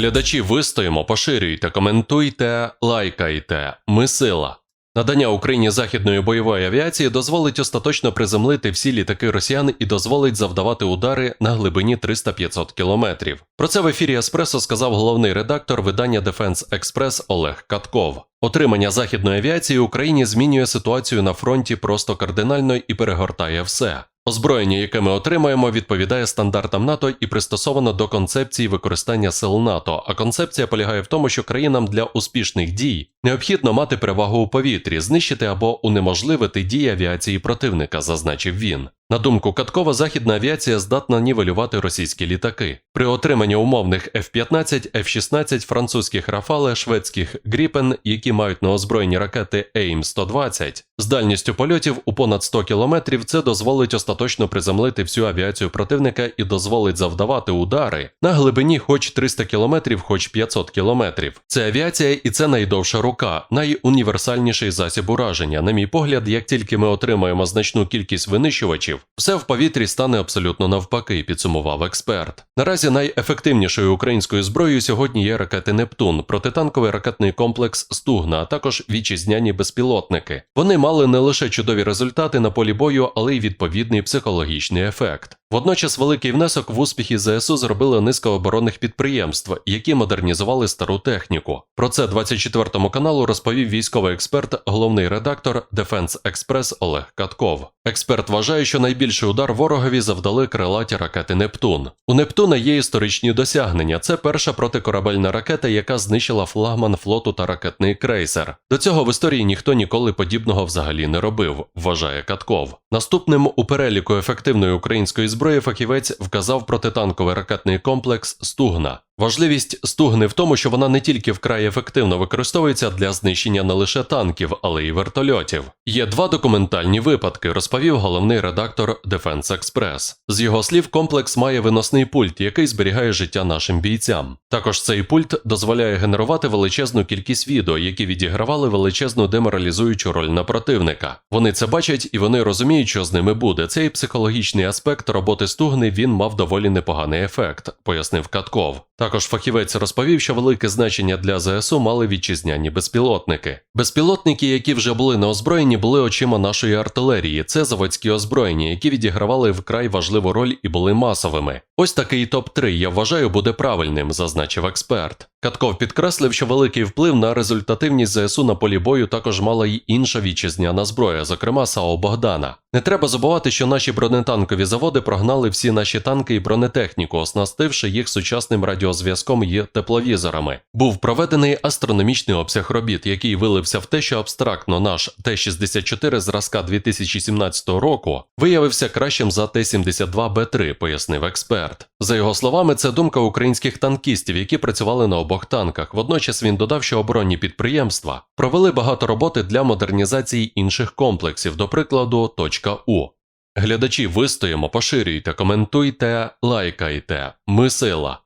Глядачі вистоїмо, поширюйте, коментуйте, лайкайте. Ми сила. Надання Україні західної бойової авіації дозволить остаточно приземлити всі літаки росіян і дозволить завдавати удари на глибині 300-500 кілометрів. Про це в ефірі Еспресо сказав головний редактор видання Defense Express Олег Катков. Отримання західної авіації Україні змінює ситуацію на фронті просто кардинально і перегортає все. Озброєння, яке ми отримаємо, відповідає стандартам НАТО і пристосовано до концепції використання сил НАТО. А концепція полягає в тому, що країнам для успішних дій необхідно мати перевагу у повітрі, знищити або унеможливити дії авіації противника, зазначив він. На думку Каткова, західна авіація здатна нівелювати російські літаки. При отриманні умовних F-15, F-16, французьких Рафале, шведських Гріпен, які мають на озброєнні ракети AIM-120, з дальністю польотів у понад 100 кілометрів, це дозволить остаточно приземлити всю авіацію противника і дозволить завдавати удари на глибині хоч 300 кілометрів, хоч 500 кілометрів. Це авіація і це найдовша рука, найуніверсальніший засіб ураження. На мій погляд, як тільки ми отримаємо значну кількість винищувачів, все в повітрі стане абсолютно навпаки, підсумував експерт. Наразі найефективнішою українською зброєю сьогодні є ракети Нептун, протитанковий ракетний комплекс Стугна, а також вітчизняні безпілотники. Вони мали не лише чудові результати на полі бою, але й відповідний психологічний ефект. Водночас великий внесок в успіхи ЗСУ зробили низка оборонних підприємств, які модернізували стару техніку. Про це 24 каналу розповів військовий експерт, головний редактор Defense Express Олег Катков. Експерт вважає, що найбільший удар ворогові завдали крилаті ракети Нептун. У Нептуна є історичні досягнення. Це перша протикорабельна ракета, яка знищила флагман флоту та ракетний крейсер. До цього в історії ніхто ніколи подібного взагалі не робив, вважає Катков. Наступним у переліку ефективної української зброї фахівець вказав протитанковий ракетний комплекс Стугна. Важливість стугни в тому, що вона не тільки вкрай ефективно використовується для знищення не лише танків, але й вертольотів. Є два документальні випадки, розповів головний редактор Defense Express. З його слів, комплекс має виносний пульт, який зберігає життя нашим бійцям. Також цей пульт дозволяє генерувати величезну кількість відео, які відігравали величезну деморалізуючу роль на противника. Вони це бачать і вони розуміють, що з ними буде. Цей психологічний аспект роботи стугни він мав доволі непоганий ефект, пояснив Катков. Також фахівець розповів, що велике значення для ЗСУ мали вітчизняні безпілотники. Безпілотники, які вже були на озброєнні, були очима нашої артилерії. Це заводські озброєння, які відігравали вкрай важливу роль і були масовими. Ось такий топ 3 я вважаю буде правильним, зазначив експерт. Катков підкреслив, що великий вплив на результативність ЗСУ на полі бою також мала й інша вітчизняна зброя, зокрема САО Богдана. Не треба забувати, що наші бронетанкові заводи прогнали всі наші танки і бронетехніку, оснастивши їх сучасним радіозв'язком і тепловізорами. Був проведений астрономічний обсяг робіт, який вилився в те, що абстрактно наш Т-64 зразка 2017 року виявився кращим за Т-72Б3, пояснив експерт. За його словами, це думка українських танкістів, які працювали на обох танках. Водночас він додав, що оборонні підприємства провели багато роботи для модернізації інших комплексів, до прикладу, точка У. Глядачі вистоїмо, поширюйте, коментуйте, лайкайте. Ми сила.